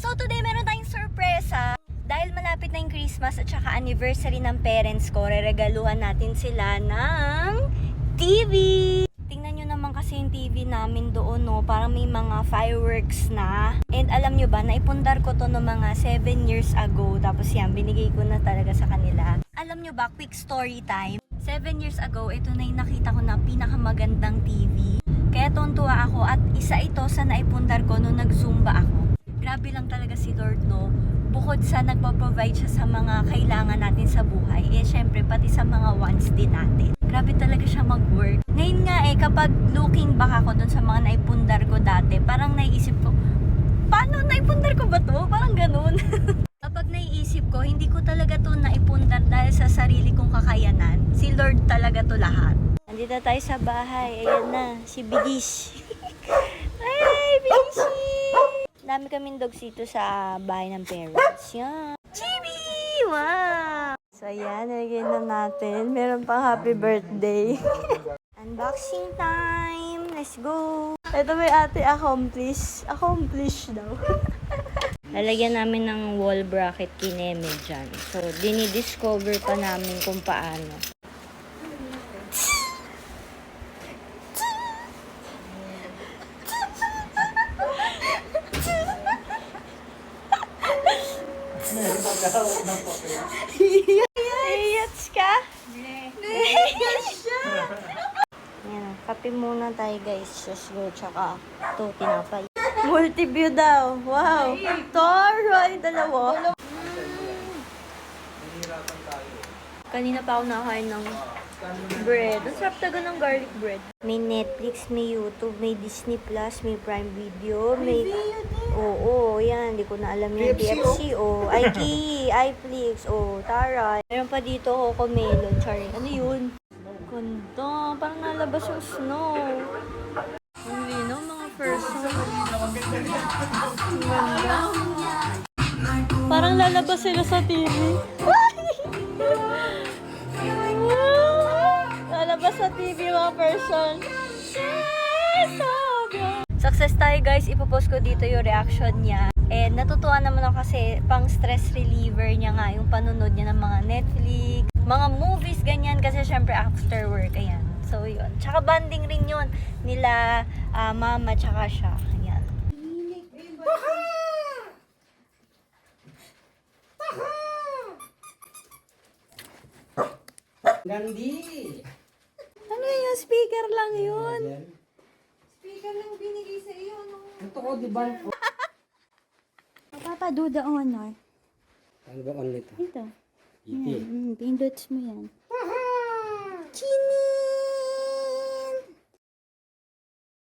So today meron tayong sorpresa. Dahil malapit na yung Christmas at saka anniversary ng parents ko, reregaluhan natin sila ng TV! Tingnan nyo naman kasi yung TV namin doon, no? Parang may mga fireworks na. And alam nyo ba, naipundar ko to no mga 7 years ago. Tapos yan, binigay ko na talaga sa kanila. Alam nyo ba, quick story time. 7 years ago, ito na yung nakita ko na pinakamagandang TV. Kaya tontuwa ako at isa ito sa naipundar ko nung nag-zumba ako. Grabe lang talaga si Lord, no? Bukod sa nagpo-provide siya sa mga kailangan natin sa buhay, eh syempre pati sa mga wants din natin. Grabe talaga siya mag-work. Ngayon nga eh, kapag looking back ako dun sa mga naipundar ko dati, parang naiisip ko, paano naipundar ko ba to? Parang ganun. Kapag naiisip ko, hindi ko talaga to naipundar dahil sa sarili kong kakayanan. Si Lord talaga to lahat. Andito tayo sa bahay. Ayan na, si Bidish. Ay, Bidishi! Dami kaming dogs dito sa bahay ng parents. Yan. Chibi! Wow! So, ayan, nilagyan na natin. Meron pang happy birthday. Unboxing time! Let's go! Ito may ate accomplish. Accomplish daw. Lalagyan namin ng wall bracket kineme dyan. So, dinidiscover pa namin kung paano. Iyats ka? Iyats siya! Ayan, kape muna tayo guys. Just go, tsaka to, tinapay. Multi-view daw. Wow. Toro, ay dalawa. Kanina pa ako nakain ng bread. Ang sarap taga ng garlic bread. May Netflix, may YouTube, may Disney Plus, may Prime Video, may... Oo, yan. Hindi ko na alam yung PFC, oh. IKEA, iFlix, oh. Tara. Meron pa dito, Coco Melon. Sorry. Ano yun? Ganda. Parang nalabas yung snow. Ang linaw, mga person. Ganda. Parang lalabas sila sa TV. lalabas sa TV mga person. Yes! Success tayo guys. Ipopost ko dito yung reaction niya. And natutuwa naman ako kasi pang stress reliever niya nga yung panunod niya ng mga Netflix, mga movies, ganyan. Kasi syempre after work, ayan. So yun. Tsaka banding rin yun nila ah, mama tsaka siya. Ayan. Gandhi! Ano yung speaker lang yun? Speaker lang binigay sa iyo, no? Ito ko, di ba? Papaduda honor. Ano ba online ito? Ito. Iti. Mm, mo yan.